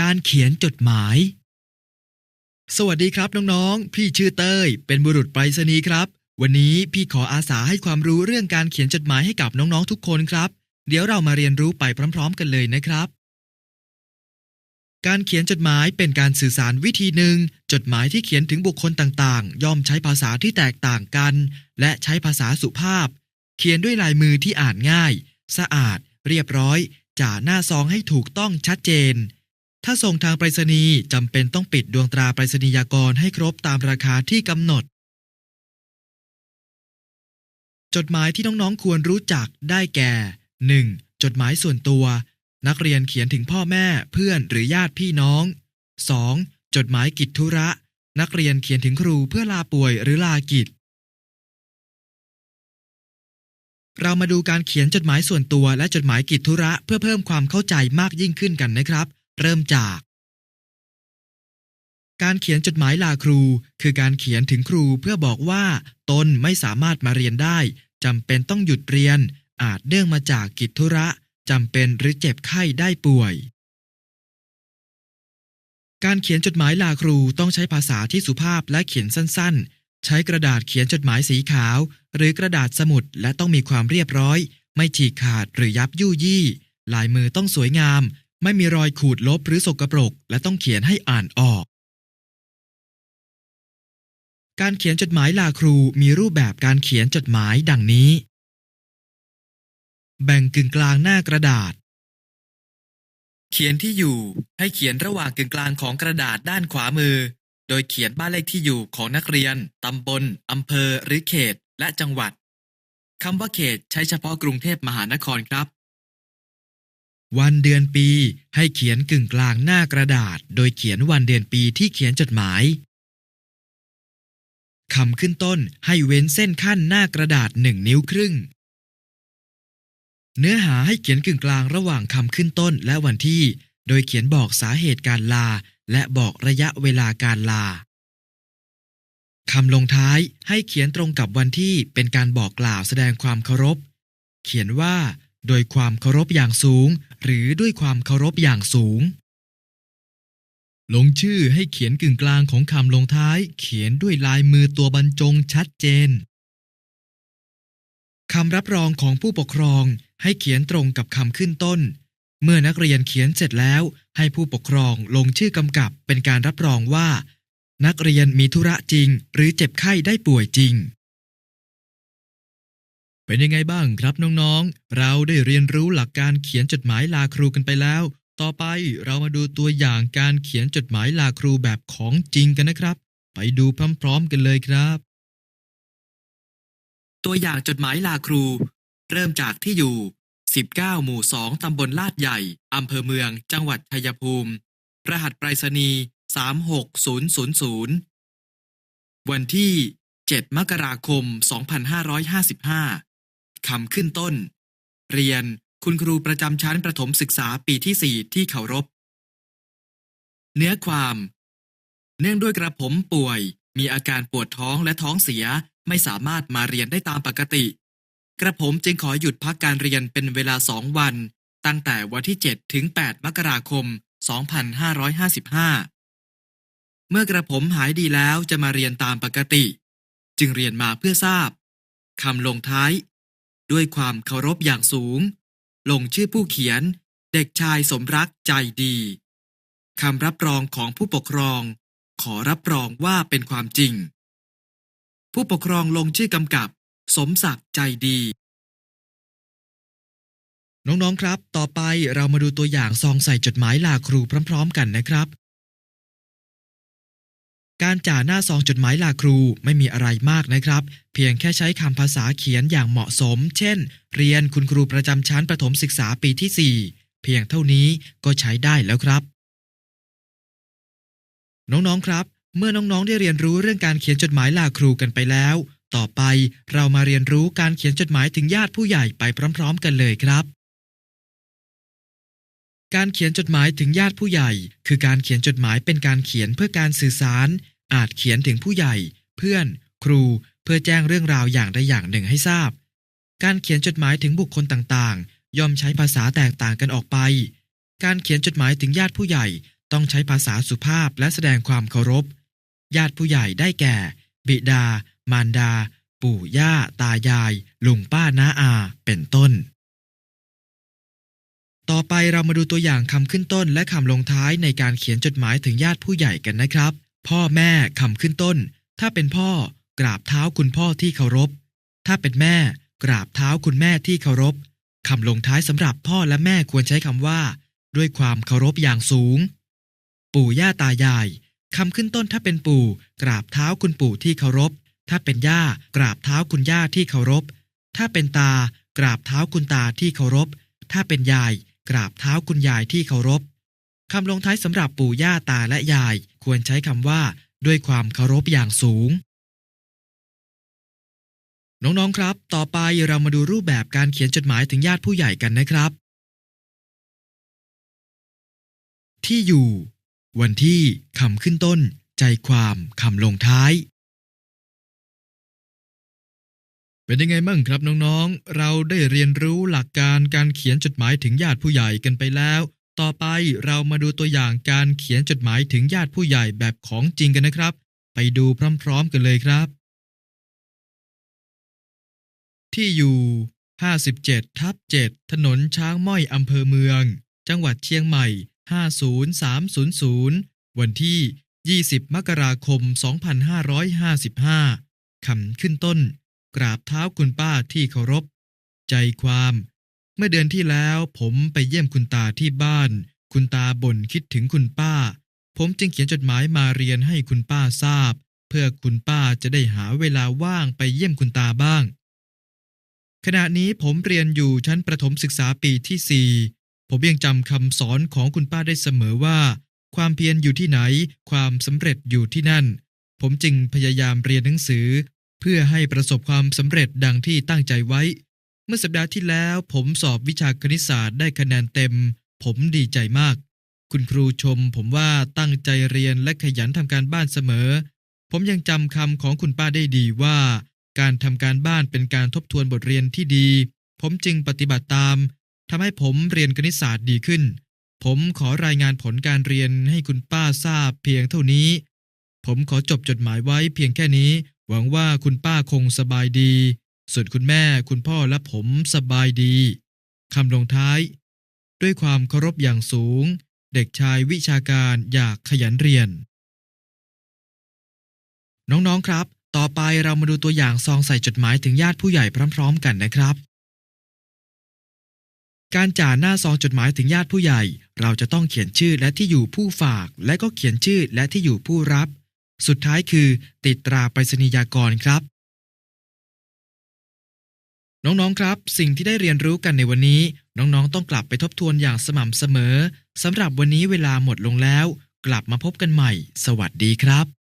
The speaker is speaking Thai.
การเขียนจดหมาย สวัสดีครับน้องๆ พี่ชื่อเต้ย เป็นบุรุษไปรษณีย์ครับ วันนี้พี่ขออาสาให้ความรู้เรื่องการเขียนจดหมายให้กับน้องๆทุกคนครับ เดี๋ยวเรามาเรียนรู้ไปพร้อม ๆ กันเลยนะครับ การเขียนจดหมายเป็นการสื่อสารวิธีหนึ่ง จดหมายที่เขียนถึงบุคคลต่างๆ ย่อมใช้ภาษาที่แตกต่างกัน และใช้ภาษาสุภาพ เขียนด้วยลายมือที่อ่านง่าย สะอาด เรียบร้อยจ่าหน้าซองให้ถูกต้องชัดเจน ถ้าส่งทางไปรษณีย์จำเป็นต้องปิดดวงตราไปรษณียากรให้ครบตามราคาที่กำหนด จดหมายที่น้องๆควรรู้จักได้แก่ 1. จดหมายส่วนตัว นักเรียนเขียนถึงพ่อแม่เพื่อนหรือญาติพี่น้อง 2. จดหมายกิจธุระ นักเรียนเขียนถึงครูเพื่อลาป่วยหรือลากิจ เรามาดูการเขียนจดหมายส่วนตัวและจดหมายกิจธุระเพื่อเพิ่มความเข้าใจมากยิ่งขึ้นกันนะครับ เริ่มจาก การเขียนจดหมายลาครู คือการเขียนถึงครูเพื่อบอกว่า ตนไม่สามารถมาเรียนได้จำเป็นต้องหยุดเรียน อาจเนื่องมาจากกิจธุระจำเป็นหรือเจ็บไข้ได้ป่วย การเขียนจดหมายลาครูต้องใช้ภาษาที่สุภาพและเขียนสั้นๆ ใช้กระดาษเขียนจดหมายสีขาว หรือกระดาษสมุดและต้องมีความเรียบร้อย ไม่ฉีกขาดหรือยับยุยี่ลายมือต้องสวยงาม ไม่มีรอยขูดลบหรือสกปรก และต้องเขียนให้อ่านออก การเขียนจดหมายลาครูมีรูปแบบการเขียนจดหมายดังนี้ แบ่งกึ่งกลางหน้ากระดาษ เขียนที่อยู่ ให้เขียนระหว่างกึ่งกลางของกระดาษด้านขวามือ โดยเขียนบ้านเลขที่อยู่ของนักเรียน ตำบล อำเภอ หรือเขต และจังหวัดคำว่าเขตใช้เฉพาะกรุงเทพมหานครครับ วันเดือนปีให้เขียนกึ่งกลางหน้ากระดาษ โดยเขียนวันเดือนปีที่เขียนจดหมายคำขึ้นต้นให้เว้นเส้นขั้นหน้ากระดาษหนึ่งนิ้วครึ่ง เนื้อหาให้เขียนกึ่งกลางระหว่างคำขึ้นต้นและวันที่ โดยเขียนบอกสาเหตุการลา และบอกระยะเวลาการลาคำลงท้ายให้เขียนตรงกับวันที่เป็นการบอกกล่าวแสดงความเคารพ เขียนว่า โดยความเคารพอย่างสูง หรือด้วยความเคารพอย่างสูง ลงชื่อให้เขียนกึ่งกลางของคำลงท้าย เขียนด้วยลายมือตัวบรรจงชัดเจนคำรับรองของผู้ปกครองให้เขียนตรงกับคำขึ้นต้น เมื่อนักเรียนเขียนเสร็จแล้ว ให้ผู้ปกครองลงชื่อกำกับเป็นการรับรองว่า นักเรียนมีธุระจริง หรือเจ็บไข้ได้ป่วยจริง เป็นยังไงบ้างครับน้องๆ เราได้เรียนรู้หลักการเขียนจดหมายลาครูกันไปแล้ว ต่อไปเรามาดูตัวอย่างการเขียนจดหมายลาครูแบบของจริงกันนะครับ ไปดูพร้อมๆกันเลยครับ ตัวอย่างจดหมายลาครู เริ่มจากที่อยู่ 19 หมู่ 2 ตำบลลาดใหญ่ อำเภอเมือง จังหวัดชัยภูมิ รหัสไปรษณีย์36000 วันที่ 7 มกราคม 2555 คำขึ้นต้น เรียนคุณครูประจำชั้นประถมศึกษาปีที่ 4 ที่เคารพ เนื้อความ เนื่องด้วยกระผมป่วย มีอาการปวดท้องและท้องเสียไม่สามารถมาเรียนได้ตามปกติ กระผมจึงขอหยุดพักการเรียนเป็นเวลาสองวัน ตั้งแต่วันที่ 7 ถึง 8 มกราคม 2555 เมื่อกระผมหายดีแล้วจะมาเรียนตามปกติ จึงเรียนมาเพื่อทราบคำลงท้าย ด้วยความเคารพอย่างสูง ลงชื่อผู้เขียน เด็กชายสมรักใจดีคำรับรองของผู้ปกครอง ขอรับรองว่าเป็นความจริง ผู้ปกครองลงชื่อกำกับ สมศักดิ์ใจดี น้องๆครับ ต่อไปเรามาดูตัวอย่างซองใส่จดหมายลาครูพร้อม ๆ กันนะครับ การจ่าหน้าซองจดหมายลาครูไม่มีอะไรมากนะครับ เพียงแค่ใช้คำภาษาเขียนอย่างเหมาะสม เช่น เรียนคุณครูประจำชั้นประถมศึกษาปีที่ 4 เพียงเท่านี้ก็ใช้ได้แล้วครับ น้องๆครับ เมื่อน้องๆได้เรียนรู้เรื่องการเขียนจดหมายลาครูกันไปแล้ว ต่อไปเรามาเรียนรู้การเขียนจดหมายถึงญาติผู้ใหญ่ไปพร้อม ๆ กันเลยครับ การเขียนจดหมายถึงญาติผู้ใหญ่ คือการเขียนจดหมายเป็นการเขียนเพื่อการสื่อสาร อาจเขียนถึงผู้ใหญ่ เพื่อน ครู เพื่อแจ้งเรื่องราวอย่างใดอย่างหนึ่งให้ทราบ การเขียนจดหมายถึงบุคคลต่างๆ ย่อมใช้ภาษาแตกต่างกันออกไป การเขียนจดหมายถึงญาติผู้ใหญ่ต้องใช้ภาษาสุภาพและแสดงความเคารพ ญาติผู้ใหญ่ได้แก่ บิดา มารดา ปู่ย่า ตายาย ลุงป้าน้าอา เป็นต้น ต่อไปเรามาดูตัวอย่างคำขึ้นต้นและคำลงท้ายในการเขียนจดหมายถึงญาติผู้ใหญ่กันนะครับ พ่อแม่คำขึ้นต้น ถ้าเป็นพ่อกราบเท้าคุณพ่อที่เคารพ ถ้าเป็นแม่ กราบเท้าคุณแม่ที่เคารพคำลงท้ายสำหรับพ่อและแม่ควรใช้คำว่า ด้วยความเคารพอย่างสูง ปู่ย่าตายายคำขึ้นต้นถ้าเป็นปู่ กราบเท้าคุณปู่ที่เคารพ ถ้าเป็นย่า กราบเท้าคุณย่าที่เคารพ ถ้าเป็นตา กราบเท้าคุณตาที่เคารพ ถ้าเป็นยาย กราบเท้าคุณยายที่เคารพคำลงท้ายสำหรับปู่ย่าตาและยายควรใช้คำว่า ด้วยความเคารพอย่างสูง น้องๆครับ ต่อไปเรามาดูรูปแบบการเขียนจดหมายถึงญาติผู้ใหญ่กันนะครับ ที่อยู่ วันที่คำขึ้นต้น ใจความคำลงท้าย เป็นยังไงบ้างครับน้องๆ เราได้เรียนรู้หลักการการเขียนจดหมายถึงญาติผู้ใหญ่กันไปแล้ว ต่อไปเรามาดูตัวอย่างการเขียนจดหมายถึงญาติผู้ใหญ่แบบของจริงกันนะครับ ไปดูพร้อมๆกันเลยครับ ที่อยู่ 57 ทับ 7 ถนนช้างม้อยอำเภอเมือง จังหวัดเชียงใหม่ 50300 วันที่ 20 มกราคม 2555คำขึ้นต้น กราบเท้าคุณป้าที่เคารพ ใจความ เมื่อเดือนที่แล้วผมไปเยี่ยมคุณตาที่บ้าน คุณตาบ่นคิดถึงคุณป้า ผมจึงเขียนจดหมายมาเรียนให้คุณป้าทราบ เพื่อคุณป้าจะได้หาเวลาว่างไปเยี่ยมคุณตาบ้าง ขณะนี้ผมเรียนอยู่ชั้นประถมศึกษาปีที่4ผมยังจำคำสอนของคุณป้าได้เสมอว่า ความเพียรอยู่ที่ไหน ความสำเร็จอยู่ที่นั่น ผมจึงพยายามเรียนหนังสือ เพื่อให้ประสบความสำเร็จดังที่ตั้งใจไว้ เมื่อสัปดาห์ที่แล้วผมสอบวิชาคณิตศาสตร์ได้คะแนนเต็ม ผมดีใจมาก คุณครูชม ผมว่าตั้งใจเรียนและขยันทำการบ้านเสมอ ผมยังจำคำของคุณป้าได้ดีว่า การทำการบ้านเป็นการทบทวนบทเรียนที่ดี ผมจึงปฏิบัติตามทำให้ผมเรียนคณิตศาสตร์ดีขึ้น ผมขอรายงานผลการเรียนให้คุณป้าทราบเพียงเท่านี้ ผมขอจบจดหมายไว้เพียงแค่นี้ หวังว่าคุณป้าคงสบายดี ส่วนคุณแม่คุณพ่อและผมสบายดีคำลงท้าย ด้วยความเคารพอย่างสูง เด็กชายวิชาการอยากขยันเรียน น้องๆครับ ต่อไปเรามาดูตัวอย่างซองใส่จดหมายถึงญาติผู้ใหญ่พร้อมๆ กันนะครับ การจ่าหน้าซองจดหมายถึงญาติผู้ใหญ่ เราจะต้องเขียนชื่อและที่อยู่ผู้ฝาก และก็เขียนชื่อและที่อยู่ผู้รับ สุดท้ายคือ ติดตราไปรษณียากรครับ น้องๆครับ สิ่งที่ได้เรียนรู้กันในวันนี้ น้องๆ ต้องกลับไปทบทวนอย่างสม่ำเสมอสำหรับวันนี้เวลาหมดลงแล้ว กลับมาพบกันใหม่ สวัสดีครับ